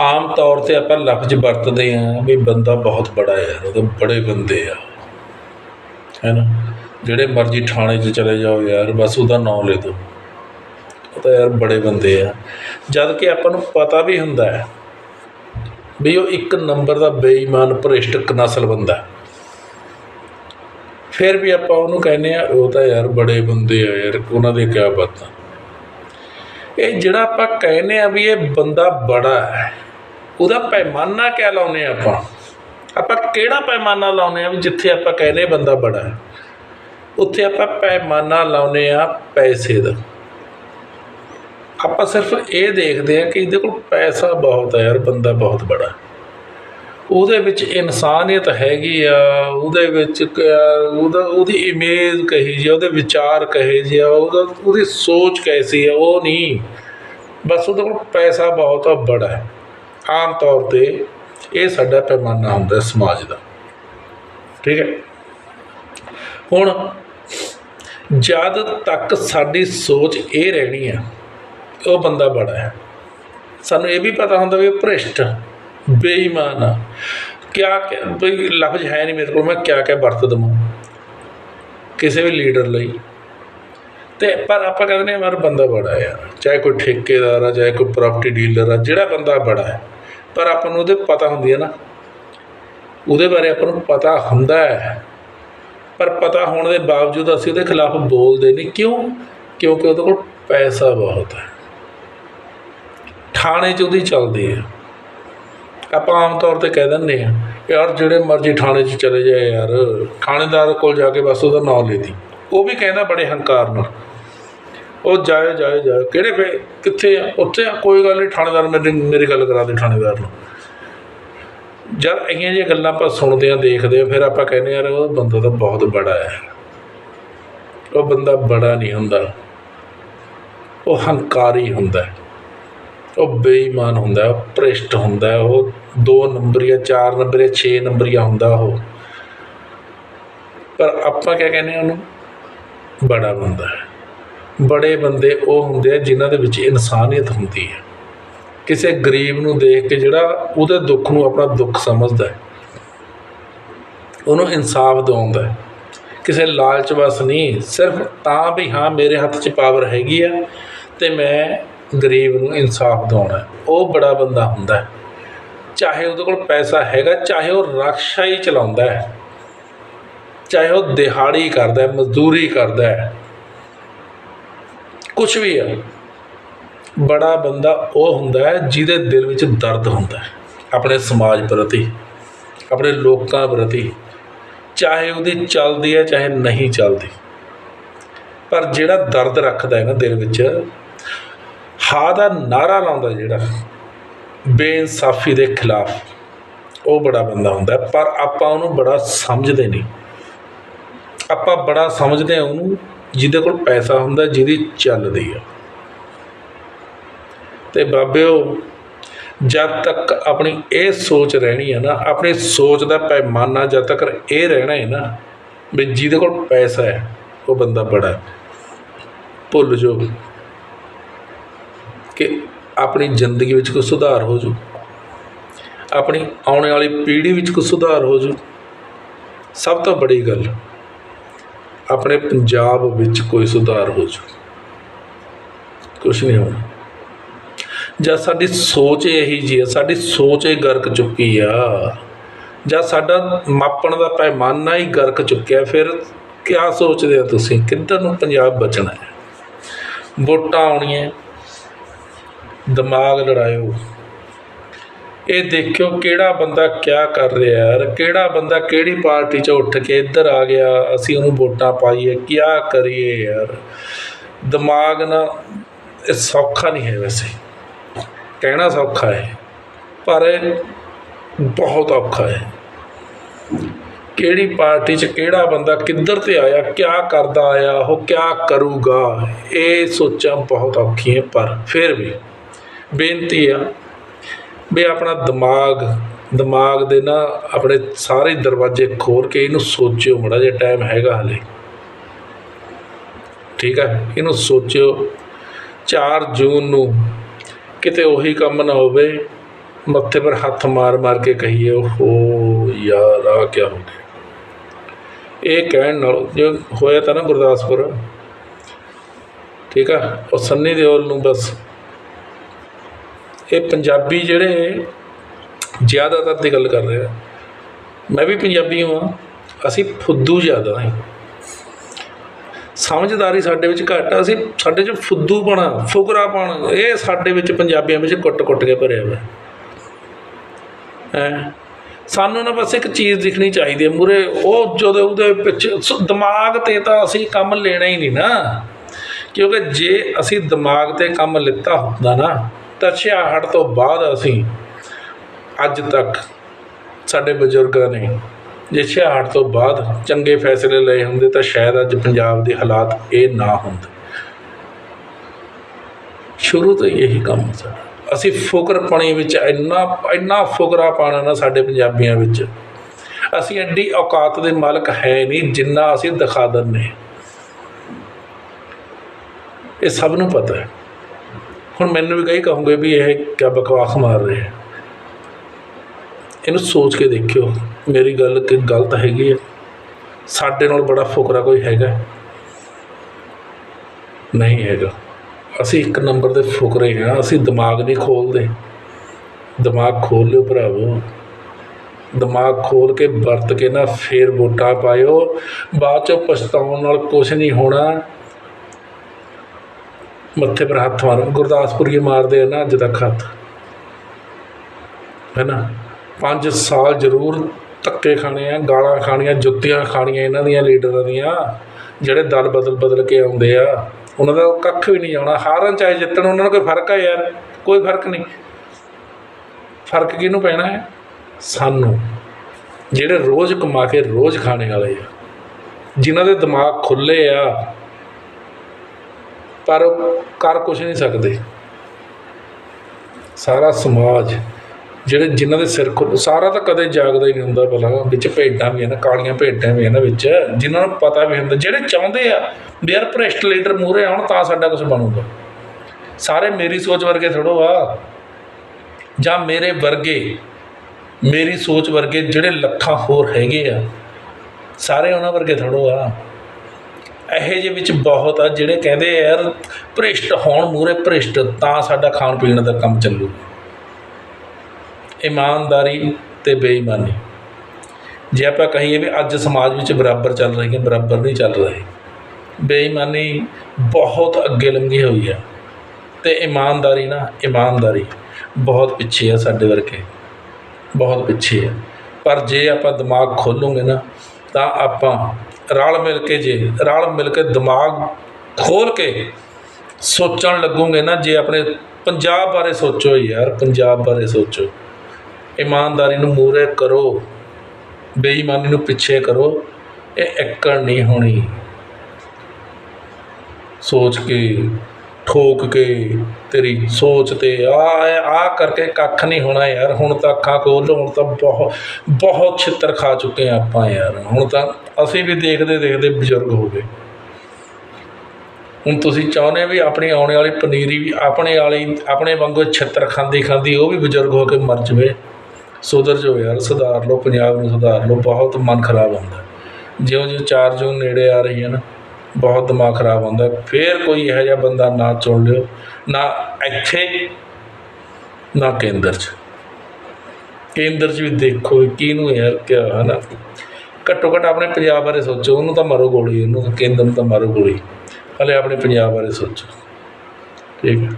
ਆਮ ਤੌਰ ਤੇ ਆਪਾਂ ਲਫ਼ਜ਼ ਵਰਤਦੇ ਹਾਂ ਵੀ ਬੰਦਾ ਬਹੁਤ ਬੜਾ ਯਾਰ ਉਹਦੇ ਬੜੇ ਬੰਦੇ ਆ। ਹੈਨਾ? ਜਿਹੜੇ ਮਰਜ਼ੀ ਥਾਣੇ 'ਚ ਚਲੇ ਜਾਓ ਯਾਰ, ਬਸ ਉਹਦਾ ਨਾਮ ਲੈ ਦਿਓ। ਉਹ ਤਾਂ ਯਾਰ ਬੜੇ ਬੰਦੇ ਆ। ਜਦ ਕਿ ਆਪਾਂ ਨੂੰ ਪਤਾ ਵੀ ਹੁੰਦਾ ਹੈ ਵੀ ਉਹ ਇੱਕ ਨੰਬਰ ਦਾ ਬੇਈਮਾਨ, ਭ੍ਰਿਸ਼ਟ ਨਸਲ ਬੰਦਾ ਫਿਰ ਵੀ ਆਪਾਂ ਉਹਨੂੰ ਕਹਿੰਦੇ ਆ ਉਹ ਤਾਂ ਯਾਰ ਬੜੇ ਬੰਦੇ ਆ ਯਾਰ, ਉਹਨਾਂ ਦੇ ਕਿਆ ਬਾਤਾਂ ਇਹ ਜਿਹੜਾ ਆਪਾਂ ਕਹਿੰਦੇ ਆ ਵੀ ਇਹ ਬੰਦਾ ਬੜਾ ਹੈ, ਉਹਦਾ ਪੈਮਾਨਾ ਕਿਆ ਲਾਉਨੇ ਆ ਆਪਾਂ? ਆਪਾਂ ਕਿਹੜਾ ਪੈਮਾਨਾ ਲਾਉਨੇ ਆ ਵੀ ਜਿੱਥੇ ਆਪਾਂ ਕਹਿੰਦੇ ਬੰਦਾ ਬੜਾ ਹੈ? ਉੱਥੇ ਆਪਾਂ ਪੈਮਾਨਾ ਲਾਉਨੇ ਆ ਪੈਸੇ ਦਾ। ਆਪਾਂ ਸਿਰਫ ਇਹ ਦੇਖਦੇ ਆ ਕਿ ਇਹਦੇ ਕੋਲ ਪੈਸਾ ਬਹੁਤ ਹੈ ਯਾਰ, ਬੰਦਾ ਬਹੁਤ ਬੜਾ ਉਹਦੇ ਵਿੱਚ ਇਨਸਾਨੀਅਤ ਹੈਗੀ ਆ, ਉਹਦੇ ਵਿੱਚ ਉਹਦਾ, ਉਹਦੀ ਇਮੇਜ ਕਹੀ ਜੀ, ਉਹਦੇ ਵਿਚਾਰ ਕਹੇ ਜੀ ਆ ਉਹਦਾ, ਉਹਦੀ ਸੋਚ ਕੈਸੀ ਆ ਉਹ ਨਹੀਂ। ਬਸ ਉਹਦੇ ਕੋਲ ਪੈਸਾ ਬਹੁਤ ਆ, ਬੜਾ ਹੈ। ਆਮ ਤੌਰ ਤੇ ਇਹ ਸਾਡਾ ਪੈਮਾਨਾ ਹੁੰਦਾ ਸਮਾਜ ਦਾ। ਠੀਕ ਹੈ? ਹੁਣ ਜਦ ਤੱਕ ਸਾਡੀ ਸੋਚ ਇਹ ਰਹਿਣੀ ਆ ਉਹ ਬੰਦਾ ਬੜਾ ਹੈ। ਸਾਨੂੰ ਇਹ ਵੀ ਪਤਾ ਹੁੰਦਾ ਵੀ ਭ੍ਰਿਸ਼ਟ ਬੇਈਮਾਨ। ਆ ਕਿਆ ਕਿਆ- ਬਈ ਲਫ਼ਜ਼ ਹੈ ਨਹੀਂ ਮੇਰੇ ਕੋਲ, ਮੈਂ ਕਿਆ ਕਿਆ ਵਰਤ ਦਵਾਂ। ਕਿਸੇ ਵੀ ਲੀਡਰ ਲਈ। ਤੇ ਪਰ ਆਪਾਂ ਕਹਿੰਦੇ ਨੇ ਯਾਰ ਬੰਦਾ ਬੜਾ ਯਾਰ। ਚਾਹੇ ਕੋਈ ਠੇਕੇਦਾਰ ਆ, ਚਾਹੇ ਕੋਈ ਪ੍ਰਾਪਰਟੀ ਡੀਲਰ ਆ, ਜਿਹੜਾ ਬੰਦਾ ਬੜਾ ਹੈ। ਪਰ ਆਪਾਂ ਨੂੰ ਉਹਦੇ ਪਤਾ ਹੁੰਦੀ ਹੈ ਨਾ। ਉਹਦੇ ਬਾਰੇ ਆਪਾਂ ਨੂੰ ਪਤਾ ਹੁੰਦਾ ਹੈ। ਪਰ ਪਤਾ ਹੋਣ ਦੇ ਬਾਵਜੂਦ ਅਸੀਂ ਉਹਦੇ ਖਿਲਾਫ ਬੋਲਦੇ ਨਹੀਂ। ਕਿਉਂ? ਕਿਉਂਕਿ ਉਹਦੇ ਕੋਲ ਪੈਸਾ ਬਹੁਤ ਹੈ। ਥਾਣੇ 'ਚ ਉਹਦੀ ਚੱਲਦੀ ਹੈ। ਆਪਾਂ ਆਮ ਤੌਰ ਤੇ ਕਹਿ ਦਿੰਦੇ ਆ ਯਾਰ ਜਿਹੜੇ ਮਰਜ਼ੀ ਥਾਣੇ 'ਚ ਚਲੇ ਜਾਏ ਯਾਰ, ਥਾਣੇਦਾਰ ਕੋਲ ਜਾ ਕੇ ਬਸ ਉਹਦਾ ਨਾਮ ਲੈ ਦੀ। ਉਹ ਵੀ ਕਹਿੰਦਾ ਬੜੇ ਹੰਕਾਰ ਨਾਲ। ਉਹ ਜਾਏ ਜਾਏ ਜਾਏ, ਕਿਹੜੇ ਫੇ, ਕਿੱਥੇ ਆ? ਉੱਥੇ ਆ, ਕੋਈ ਗੱਲ ਨਹੀਂ, ਥਾਣੇਦਾਰ ਮੇਰੀ ਮੇਰੀ ਗੱਲ ਕਰਾ ਦੇ ਥਾਣੇਦਾਰ ਨੂੰ। ਜਦ ਇਹੀਆਂ ਜਿਹੀਆਂ ਗੱਲਾਂ ਆਪਾਂ ਸੁਣਦੇ ਆ ਦੇਖਦੇ ਆ ਫਿਰ ਆਪਾਂ ਕਹਿੰਦੇ ਯਾਰ ਉਹ ਬੰਦਾ ਤਾਂ ਬਹੁਤ ਬੜਾ ਹੈ। ਉਹ ਬੰਦਾ ਬੜਾ ਨਹੀਂ ਹੁੰਦਾ। ਉਹ ਹੰਕਾਰੀ ਹੁੰਦਾ। ਉਹ ਬੇਈਮਾਨ ਹੁੰਦਾ, ਉਹ ਭ੍ਰਿਸ਼ਟ ਹੁੰਦਾ, ਉਹ ਹੈ, ਉਹ 2 ਨੰਬਰੀਆ 4 ਨੰਬਰੀਆ 6 ਜਾਂ ਹੁੰਦਾ ਉਹ। ਪਰ ਆਪਾਂ ਕਿਆ ਕਹਿੰਦੇ ਆ ਉਹਨੂੰ? ਬੜਾ ਬੰਦਾ ਹੈ। ਬੜੇ ਬੰਦੇ ਉਹ ਹੁੰਦੇ ਆ ਜਿਨ੍ਹਾਂ ਦੇ ਵਿੱਚ ਇਨਸਾਨੀਅਤ ਹੁੰਦੀ ਹੈ। ਕਿਸੇ ਗਰੀਬ ਨੂੰ ਦੇਖ ਕੇ ਜਿਹੜਾ ਉਹਦੇ ਦੁੱਖ ਨੂੰ ਆਪਣਾ ਦੁੱਖ ਸਮਝਦਾ ਹੈ। ਉਹਨੂੰ ਇਨਸਾਫ ਦਿਵਾਉਂਦਾ ਹੈ। ਕਿਸੇ ਲਾਲਚ ਵਸ ਨਹੀਂ ਸਿਰਫ ਤਾਂ ਵੀ ਹਾਂ ਮੇਰੇ ਹੱਥ 'ਚ ਪਾਵਰ ਹੈਗੀ ਆ ਤੇ ਮੈਂ ਗਰੀਬ ਨੂੰ ਇਨਸਾਫ ਦਿਵਾਉਣਾ ਉਹ ਬੜਾ ਬੰਦਾ ਹੁੰਦਾ ਹੈ। ਚਾਹੇ ਉਹਦੇ ਕੋਲ ਪੈਸਾ ਹੈਗਾ, ਚਾਹੇ ਉਹ ਰਕਸ਼ਾ ਹੀ ਚਲਾਉਂਦਾ ਹੈ, ਚਾਹੇ ਉਹ ਦਿਹਾੜੀ ਕਰਦਾ ਹੈ, ਮਜ਼ਦੂਰੀ ਕਰਦਾ ਹੈ ਕੁਝ ਵੀ ਆ, ਬੜਾ ਬੰਦਾ ਉਹ ਹੁੰਦਾ ਹੈ ਜਿਹਦੇ ਦਿਲ ਵਿੱਚ ਦਰਦ ਹੁੰਦਾ ਹੈ, ਆਪਣੇ ਸਮਾਜ ਪ੍ਰਤੀ, ਆਪਣੇ ਲੋਕਾਂ ਪ੍ਰਤੀ, ਚਾਹੇ ਉਹਦੀ ਚੱਲਦੀ ਹੈ, ਚਾਹੇ ਨਹੀਂ ਚੱਲਦੀ। ਪਰ ਜਿਹੜਾ ਦਰਦ ਰੱਖਦਾ ਹੈ ਨਾ ਦਿਲ ਵਿੱਚ, ਹਾ ਦਾ ਨਾਰਾ ਲਾਉਂਦਾ ਜਿਹੜਾ ਬੇਇਨਸਾਫੀ ਦੇ ਖਿਲਾਫ। ਉਹ ਬੜਾ ਬੰਦਾ ਹੁੰਦਾ ਪਰ ਆਪਾਂ ਉਹਨੂੰ ਬੜਾ ਸਮਝਦੇ ਨਹੀਂ। ਆਪਾਂ ਬੜਾ ਸਮਝਦੇ ਹਾਂ ਉਹਨੂੰ, ਜਿਹਦੇ ਕੋਲ ਪੈਸਾ ਹੁੰਦਾ, ਜਿਹਦੀ ਚੱਲਦੀ ਆ। ਤੇ ਬਾਬਿਓ, ਜਦ ਤੱਕ ਆਪਣੀ ਇਹ ਸੋਚ ਰਹਿਣੀ ਹੈ ਨਾ, ਆਪਣੀ ਸੋਚ ਦਾ ਪੈਮਾਨਾ ਜਦ ਤੱਕ ਇਹ ਰਹਿਣਾ ਹੈ ਨਾ, ਵੀ ਜਿਹਦੇ ਕੋਲ ਪੈਸਾ ਹੈ, ਉਹ ਬੰਦਾ ਬੜਾ ਭੁੱਲ ਜਾਓ ਕਿ ਆਪਣੀ ਜ਼ਿੰਦਗੀ ਵਿੱਚ ਕੋਈ ਸੁਧਾਰ ਹੋ ਜੂ। ਆਪਣੀ ਆਉਣ ਵਾਲੀ ਪੀੜ੍ਹੀ ਵਿੱਚ ਕੋਈ ਸੁਧਾਰ ਹੋ ਜੂ। ਸਭ ਤੋਂ ਬੜੀ ਗੱਲ, ਆਪਣੇ ਪੰਜਾਬ ਵਿੱਚ ਕੋਈ ਸੁਧਾਰ ਹੋ ਜੂ। ਕੁਛ ਨਹੀਂ ਹੋਣਾ। ਜਾਂ ਸਾਡੀ ਸੋਚ ਇਹੀ ਜੀ ਆ, ਸਾਡੀ ਸੋਚ ਇਹ ਗਰਕ ਚੁੱਕੀ ਆ। ਜਾਂ ਸਾਡਾ ਮਾਪਣ ਦਾ ਪੈਮਾਨਾ ਹੀ ਗਰਕ ਚੁੱਕਿਆ। ਫਿਰ ਕਿਆ ਸੋਚਦੇ ਹੋ ਤੁਸੀਂ? ਕਿੱਧਰ ਨੂੰ ਪੰਜਾਬ ਬਚਣਾ ਹੈ? ਵੋਟਾਂ ਆਉਣੀਆਂ ਦਿਮਾਗ ਲੜਾਇਓ। ਇਹ ਦੇਖਿਓ ਕਿਹੜਾ ਬੰਦਾ ਕਿਆ ਕਰ ਰਿਹਾ ਯਾਰ ਕਿਹੜਾ ਬੰਦਾ ਕਿਹੜੀ ਪਾਰਟੀ 'ਚ ਉੱਠ ਕੇ ਇੱਧਰ ਆ ਗਿਆ, ਅਸੀਂ ਉਹਨੂੰ ਵੋਟਾਂ ਪਾਈਏ, ਕਿਆ ਕਰੀਏ ਯਾਰ। ਦਿਮਾਗ ਨਾ, ਇਹ ਸੌਖਾ ਨਹੀਂ ਹੈ ਵੈਸੇ। ਕਹਿਣਾ ਸੌਖਾ ਹੈ, ਪਰ ਇਹ ਬਹੁਤ ਔਖਾ ਹੈ। ਕਿਹੜੀ ਪਾਰਟੀ 'ਚ ਕਿਹੜਾ ਬੰਦਾ ਕਿੱਧਰ ਤੇ ਆਇਆ, ਕਿਆ ਕਰਦਾ ਆਇਆ, ਉਹ ਕਿਆ ਕਰੂਗਾ, ਇਹ ਸੋਚਾਂ ਬਹੁਤ ਔਖੀਆਂ, ਪਰ ਫਿਰ ਵੀ ਬੇਨਤੀ ਆ ਵੀ ਆਪਣਾ ਦਿਮਾਗ ਦਿਮਾਗ ਦੇ ਨਾ ਆਪਣੇ ਸਾਰੇ ਦਰਵਾਜ਼ੇ ਖੋਲ ਕੇ ਇਹਨੂੰ ਸੋਚਿਓ, ਮੜਾ ਜਿਹਾ ਟਾਈਮ ਹੈਗਾ ਹਲੇ। ਠੀਕ ਹੈ ਇਹਨੂੰ ਸੋਚਿਓ। 4 ਜੂਨ ਨੂੰ ਕਿਤੇ ਉਹੀ ਕੰਮ ਨਾ ਹੋਵੇ, ਮੱਥੇ ਪਰ ਹੱਥ ਮਾਰ ਮਾਰ ਕੇ ਕਹੀਏ, ਓਹੋ ਯਾਰ ਆ ਕੀ ਹੋ ਗਿਆ? ਇਹ ਕਹਿਣ ਨਾਲ ਜੋ ਹੋਇਆ ਤਾਂ ਨਾ ਗੁਰਦਾਸਪੁਰ। ਠੀਕ ਆ, ਉਹ ਸੰਨੀ ਦਿਓਲ ਨੂੰ ਬਸ ਇਹ ਪੰਜਾਬੀ ਜਿਹੜੇ ਜ਼ਿਆਦਾਤਰ ਦੀ ਗੱਲ ਕਰ ਰਹੇ ਆ। ਮੈਂ ਵੀ ਪੰਜਾਬੀ ਹਾਂ। ਅਸੀਂ ਫੁੱਦੂ ਜ਼ਿਆਦਾ ਹਾਂ। ਸਮਝਦਾਰੀ ਸਾਡੇ ਵਿੱਚ ਘੱਟ ਆ। ਅਸੀਂ ਸਾਡੇ 'ਚ ਫੁੱਦੂਪਣਾ ਫੁਕਰਾਪਣ ਇਹ ਸਾਡੇ ਵਿੱਚ ਪੰਜਾਬੀਆਂ ਵਿੱਚ ਕੁੱਟ-ਕੁੱਟ ਕੇ ਭਰਿਆ ਹੋਇਆ। ਹੈ? ਸਾਨੂੰ ਨਾ ਬਸ ਇੱਕ ਚੀਜ਼ ਦਿਖਣੀ ਚਾਹੀਦੀ ਹੈ। ਮੂਰੇ ਉਹ ਜਦੋਂ ਉਹਦੇ ਪਿੱਛੇ ਸ- ਦਿਮਾਗ ਤੇ ਤਾਂ ਅਸੀਂ ਕੰਮ ਲੈਣਾ ਹੀ ਨਹੀਂ ਨਾ। ਕਿਉਂਕਿ ਜੇ ਅਸੀਂ ਦਿਮਾਗ ਤੇ ਕੰਮ ਲਿੱਤਾ ਹੁੰਦਾ ਨਾ ਤਾਂ 66 ਤੋਂ ਬਾਅਦ ਅਸੀਂ ਅੱਜ ਤੱਕ ਸਾਡੇ ਬਜ਼ੁਰਗਾਂ ਨੇ ਜੇ 66 ਤੋਂ ਬਾਅਦ ਚੰਗੇ ਫੈਸਲੇ ਲਏ ਹੁੰਦੇ ਤਾਂ ਸ਼ਾਇਦ ਅੱਜ ਪੰਜਾਬ ਦੇ ਹਾਲਾਤ ਇਹ ਨਾ ਹੁੰਦੇ। ਸ਼ੁਰੂ ਤੋਂ ਇਹੀ ਕੰਮ ਹੈ ਸਾਡਾ ਅਸੀਂ ਫੁਕਰਪਣੀ ਵਿੱਚ ਇੰਨਾ ਇੰਨਾ ਫੁਕਰਾ ਪਾਣਾ ਨਾ ਸਾਡੇ ਪੰਜਾਬੀਆਂ ਵਿੱਚ। ਅਸੀਂ ਐਡੀ ਔਕਾਤ ਦੇ ਮਾਲਕ ਹੈ ਨਹੀਂ ਜਿੰਨਾ ਅਸੀਂ ਦਿਖਾ ਦਿੰਦੇ ਇਹ ਸਭ ਨੂੰ ਪਤਾ ਹੈ। ਹੁਣ ਮੈਨੂੰ ਵੀ ਕਈ ਕਹੋਗੇ ਵੀ ਇਹ ਕਿਆ ਬਕਵਾਸ ਮਾਰ ਰਹੇ ਹੈ ਇਹਨੂੰ ਸੋਚ ਕੇ ਦੇਖਿਓ, ਮੇਰੀ ਗੱਲ ਕਿ ਗਲਤ ਹੈਗੀ ਹੈ ਸਾਡੇ ਨਾਲ ਬੜਾ ਫੁਕਰਾ ਕੋਈ ਹੈਗਾ? ਨਹੀਂ ਹੈਗਾ। ਅਸੀਂ ਇੱਕ ਨੰਬਰ ਦੇ ਫੁਕਰੇ ਹਾਂ ਅਸੀਂ ਦਿਮਾਗ ਨਹੀਂ ਖੋਲਦੇ। ਦਿਮਾਗ ਖੋਲ ਲਿਓ ਭਰਾਵੋ। ਦਿਮਾਗ ਖੋਲ ਕੇ ਵਰਤ ਕੇ ਨਾ ਫੇਰ ਵੋਟਾਂ ਪਾਇਓ। ਬਾਅਦ ਚੋਂ ਪਛਤਾਉਣ ਨਾਲ ਕੁਝ ਨਹੀਂ ਹੋਣਾ। ਮੱਥੇ ਪਰ ਹੱਥ ਮਾਰੋ। ਗੁਰਦਾਸਪੁਰੀਏ ਮਾਰਦੇ ਆ ਨਾ ਅੱਜ ਤੱਕ ਹੱਥ। ਹੈ ਨਾ 5 ਸਾਲ ਜ਼ਰੂਰ ਧੱਕੇ ਖਾਣੇ ਆ, ਗਾਲਾਂ ਖਾਣੀਆਂ, ਜੁੱਤੀਆਂ ਖਾਣੀਆਂ ਇਹਨਾਂ ਦੀਆਂ, ਲੀਡਰਾਂ ਦੀਆਂ, ਜਿਹੜੇ ਦਲ ਬਦਲ ਬਦਲ ਕੇ ਆਉਂਦੇ ਆ। ਉਹਨਾਂ ਦਾ ਕੱਖ ਵੀ ਨਹੀਂ ਆਉਣਾ। ਹਾਰਨ ਚਾਹੇ ਜਿੱਤਣ, ਉਹਨਾਂ ਨੂੰ ਕੋਈ ਫ਼ਰਕ ਆ ਯਾਰ। ਕੋਈ ਫ਼ਰਕ ਨਹੀਂ। ਫ਼ਰਕ ਕਿਹਨੂੰ ਪੈਣਾ ਹੈ? ਸਾਨੂੰ। ਜਿਹੜੇ ਰੋਜ਼ ਕਮਾ ਕੇ ਰੋਜ਼ ਖਾਣੇ ਵਾਲੇ ਆ, ਜਿਨ੍ਹਾਂ ਦੇ ਦਿਮਾਗ ਖੁੱਲੇ ਆ ਪਰ ਉਹ ਕਰ ਕੁਝ ਨਹੀਂ ਸਕਦੇ। ਸਾਰਾ ਸਮਾਜ, ਜਿਹੜੇ ਜਿਨ੍ਹਾਂ ਦੇ ਸਿਰ ਖੁੱਲ ਸਾਰਾ ਤਾਂ ਕਦੇ ਜਾਗਦਾ ਹੀ ਨਹੀਂ ਹੁੰਦਾ ਭਲਾ। ਵਿੱਚ ਭੇਡਾਂ ਵੀ ਹਨ, ਕਾਲੀਆਂ ਭੇਡਾਂ ਵੀ ਹਨ ਵਿੱਚ, ਜਿਨ੍ਹਾਂ ਨੂੰ ਪਤਾ ਵੀ ਹੁੰਦਾ। ਜਿਹੜੇ ਚਾਹੁੰਦੇ ਆ ਵੀ ਯਾਰ ਭ੍ਰਿਸ਼ਟ ਲੀਡਰ ਮੂਹਰੇ ਆਉਣ, ਤਾਂ ਸਾਡਾ ਕੁਝ ਬਣੂਗਾ। ਸਾਰੇ ਮੇਰੀ ਸੋਚ ਵਰਗੇ ਥੋੜੋ ਆ। ਜਾਂ ਮੇਰੇ ਵਰਗੇ, ਮੇਰੀ ਸੋਚ ਵਰਗੇ ਜਿਹੜੇ ਲੱਖਾਂ ਹੋਰ ਹੈਗੇ ਆ, ਸਾਰੇ ਉਹਨਾਂ ਵਰਗੇ ਥੋੜੋ ਆ। ਇਹੋ ਜਿਹੇ ਵਿੱਚ ਬਹੁਤ ਆ ਜਿਹੜੇ ਕਹਿੰਦੇ ਯਾਰ ਭ੍ਰਿਸ਼ਟ ਹੋਣ ਮੂਹਰੇ ਭ੍ਰਿਸ਼ਟ, ਤਾਂ ਸਾਡਾ ਖਾਣ ਪੀਣ ਦਾ ਕੰਮ ਚੱਲੂ। ਇਮਾਨਦਾਰੀ ਤੇ ਬੇਈਮਾਨੀ। ਜੇ ਆਪਾਂ ਕਹੀਏ ਵੀ ਅੱਜ ਸਮਾਜ ਵਿੱਚ ਬਰਾਬਰ ਚੱਲ ਰਹੀ ਹੈ, ਬਰਾਬਰ ਨਹੀਂ ਚੱਲ ਰਹੀ। ਬੇਈਮਾਨੀ ਬਹੁਤ ਅੱਗੇ ਲੰਘੀ ਹੋਈ ਆ। ਤੇ ਇਮਾਨਦਾਰੀ ਨਾ, ਇਮਾਨਦਾਰੀ ਬਹੁਤ ਪਿੱਛੇ ਆ ਸਾਡੇ ਵਰਗੇ। ਬਹੁਤ ਪਿੱਛੇ ਆ। ਪਰ ਜੇ ਆਪਾਂ ਦਿਮਾਗ ਖੋਲੂਗੇ ਨਾ, ਤਾਂ ਆਪਾਂ ਰਲ ਮਿਲ ਕੇ ਜੇ, ਰਲ ਮਿਲ ਕੇ ਦਿਮਾਗ ਖੋਲ ਕੇ ਸੋਚਣ ਲੱਗੂਗੇ ਨਾ, ਜੇ ਆਪਣੇ ਪੰਜਾਬ ਬਾਰੇ ਸੋਚੋ ਯਾਰ, ਪੰਜਾਬ ਬਾਰੇ ਸੋਚੋ। ਇਮਾਨਦਾਰੀ ਨੂੰ ਮੂਹਰੇ ਕਰੋ, ਬੇਈਮਾਨੀ ਨੂੰ ਪਿੱਛੇ ਕਰੋ, ਇਹ ਇੱਕੜ ਨਹੀਂ ਹੋਣੀ। ਸੋਚ ਕੇ ਠੋਕ ਕੇ ਤੇਰੀ ਸੋਚ ਤੇ ਆ ਆ ਕਰਕੇ ਕੱਖ ਨਹੀਂ ਹੋਣਾ ਯਾਰ। ਹੁਣ ਤਾਂ ਅੱਖਾਂ ਖੋਲ ਹੁਣ ਤਾਂ ਬਹੁਤ ਬਹੁਤ ਛਿੱਤਰ ਖਾ ਚੁੱਕੇ ਆ ਆਪਾਂ ਯਾਰ। ਹੁਣ ਤਾਂ ਅਸੀਂ ਵੀ ਦੇਖਦੇ ਦੇਖਦੇ ਬਜ਼ੁਰਗ ਹੋ ਗਏ। ਹੁਣ ਤੁਸੀਂ ਚਾਹੁੰਦੇ ਵੀ ਆਪਣੀ ਆਉਣ ਵਾਲੀ ਪਨੀਰੀ ਵੀ ਆਪਣੇ ਵਾਲੀ, ਆਪਣੇ ਵਾਂਗੂ ਛਿੱਤਰ ਖਾਂਦੀ ਖਾਂਦੀ ਉਹ ਵੀ ਬਜ਼ੁਰਗ ਹੋ ਕੇ ਮਰ ਜਵੇ। ਸੁਧਰ ਜਾਓ ਯਾਰ, ਸੁਧਾਰ ਲਓ, ਪੰਜਾਬ ਨੂੰ ਸੁਧਾਰ ਲਓ। ਬਹੁਤ ਮਨ ਖਰਾਬ ਹੁੰਦਾ। ਜਿਉਂ ਜਿਉਂ 4 ਜੂਨ ਨੇੜੇ ਆ ਰਹੀ ਹੈ ਨਾ। ਬਹੁਤ ਦਿਮਾਗ ਖਰਾਬ ਹੁੰਦਾ। ਫੇਰ ਕੋਈ ਇਹੋ ਜਿਹਾ ਬੰਦਾ ਨਾ ਚੁਣ ਲਿਓ, ਨਾ ਇੱਥੇ, ਨਾ ਕੇਂਦਰ 'ਚ। ਕੇਂਦਰ 'ਚ ਵੀ ਦੇਖੋ ਕਿਹਨੂੰ ਯਾਰ ਕਿਆ ਹੈ ਨਾ ਘੱਟੋ ਘੱਟ ਆਪਣੇ ਪੰਜਾਬ ਬਾਰੇ ਸੋਚੋ, ਉਹਨੂੰ ਤਾਂ ਮਾਰੋ ਗੋਲੀ, ਉਹਨੂੰ ਕੇਂਦਰ ਨੂੰ ਤਾਂ ਮਾਰੋ ਗੋਲੀ। ਹਲੇ ਆਪਣੇ ਪੰਜਾਬ ਬਾਰੇ ਸੋਚੋ। ਠੀਕ ਹੈ।